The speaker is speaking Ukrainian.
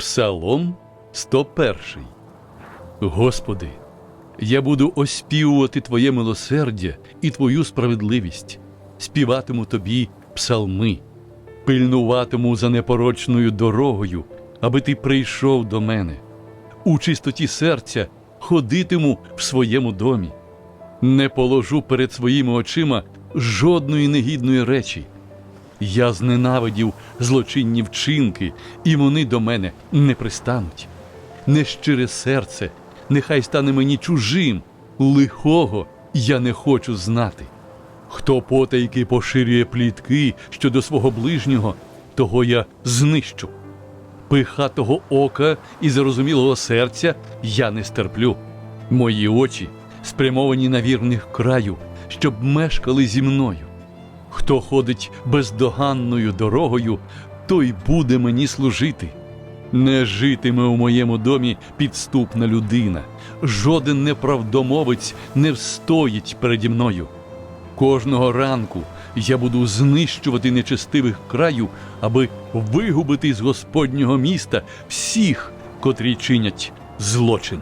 Псалом 101. Господи, я буду оспівувати Твоє милосердя і Твою справедливість, співатиму Тобі псалми, пильнуватиму за непорочною дорогою, аби Ти прийшов до мене. У чистоті серця ходитиму в своєму домі. Не положу перед своїми очима жодної негідної речі. Я зненавидів злочинні вчинки, і вони до мене не пристануть. Нещире серце, нехай стане мені чужим, лихого я не хочу знати. Хто потайки поширює плітки щодо свого ближнього, того я знищу. Пихатого ока і зарозумілого серця я не стерплю. Мої очі спрямовані на вірних краю, щоб мешкали зі мною. Хто ходить бездоганною дорогою, той буде мені служити. Не житиме у моєму домі підступна людина, жоден неправдомовець не встоїть переді мною. Кожного ранку я буду знищувати нечестивих краю, аби вигубити з Господнього міста всіх, котрі чинять злочин.